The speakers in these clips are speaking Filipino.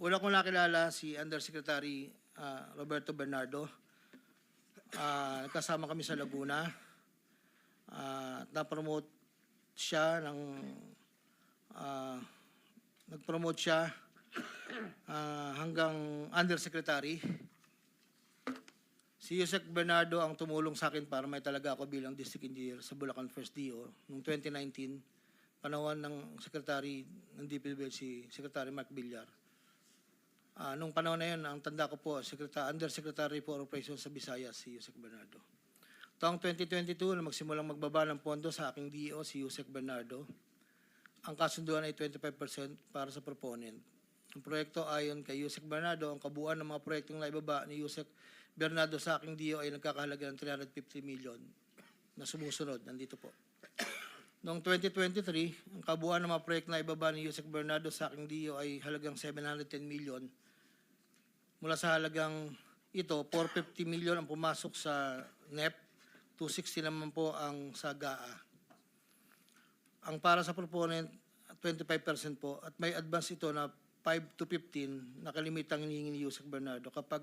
Una kong nakilala si Undersecretary ah, Roberto Bernardo. Ah, nagkasama kami sa Laguna. Ah, na-promote siya ng ah, nag-promote siya ah, hanggang undersecretary. Si Yusek Bernardo ang tumulong sa akin para may talaga ako bilang district engineer sa Bulacan First DO noong 2019, panahon ng secretary ng DPWH si Secretary Mark Villar. Ah, nung panahon na yun, ang tanda ko po, Secretary, Undersecretary for Operations sa Visayas, si Yusek Bernardo. Taong 2022, na magsimulang magbaba ng pondo sa aking DO, si Yusek Bernardo. Ang kasunduan ay 25% para sa proponent. Ang proyekto ayon kay Yusek Bernardo, ang kabuuan ng mga proyektong naibaba ni Yusek Bernardo sa aking DO ay nagkakahalaga ng 350 million na sumusunod. Nandito po. Noong 2023, ang kabuuan ng mga proyekto na ibaba ni Yusek Bernardo sa aking DO ay halagang 710 million. Mula sa halagang ito, 450 million ang pumasok sa NEP, 260 naman po ang sa GAA. Ang para sa proponent, 25% po, at may advance ito na 5 to 15 na kalimitang hinihingi ni Yusek Bernardo kapag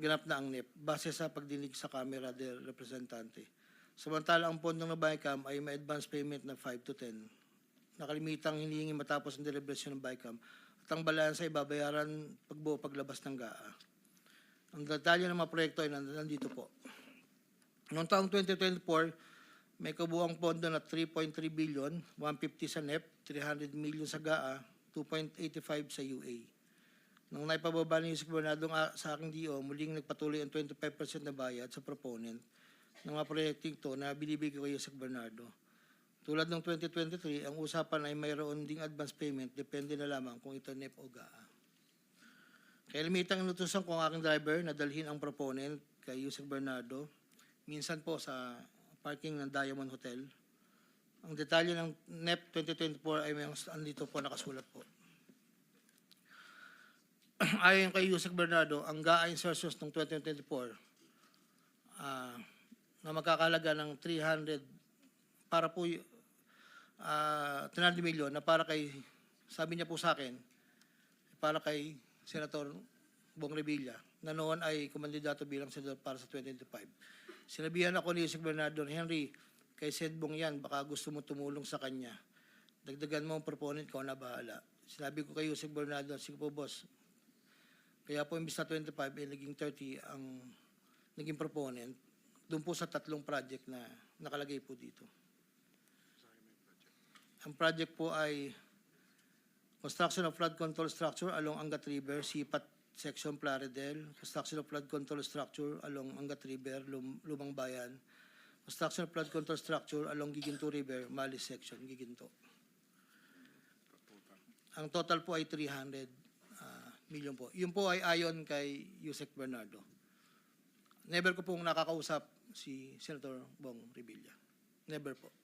ganap na ang NEP base sa pagdinig sa Camera del Representante. Samantala, ang pondong na BICAM ay may advance payment na 5 to 10 na kalimitang hinihingi matapos ang deliberation ng BICAM at ang balansa ay babayaran pagbuo paglabas ng GAA. Ang detalye ng mga proyekto ay nand- nandito po. Noong taong 2024, may kabuang pondo na 3.3 billion, 150 sa NEP, 300 million sa GAA, 2.85 sa UA. Nung naipababa ni Yusek Bernardo nga sa aking DO, muling nagpatuloy ang 25% na bayad sa proponent ng mga proyekting to na binibigay ko Yusek Bernardo. Tulad ng 2023, ang usapan ay mayroon ding advance payment, depende na lamang kung ito NEP o GAA. Kaya limitang inutusan ko ang aking driver na dalhin ang proponent kay Yusek Bernardo, minsan po sa parking ng Diamond Hotel. Ang detalye ng NEP 2024 ay may andito po nakasulat po. Ayon kay Yusek Bernardo, ang GAA insertions ng 2024 ah, na magkakalaga ng 300 para po ah, 300 million na para kay sabi niya po sa akin para kay Senator Bong Revilla na noon ay kumandidato bilang senador para sa 2025. Sinabihan ako ni Yusek Bernardo, Henry, kay Sed Bong yan, baka gusto mo tumulong sa kanya. Dagdagan mo ang proponent ko na bahala. Sinabi ko kay Yusek Bernardo, sige po boss, kaya po imbis na 25, eh, naging 30 ang naging proponent doon po sa tatlong project na nakalagay po dito. Ang project po ay construction of flood control structure along Angat River, Sipat Section Plaridel, construction of flood control structure along Angat River, Lum- Lumang Bayan, construction of flood control structure along Giginto River, Mali Section, Giginto. Ang total po ay 300 ah, million po. Yun po ay ayon kay Yusek Bernardo. Never ko pong nakakausap si Senator Bong Revilla. Never po.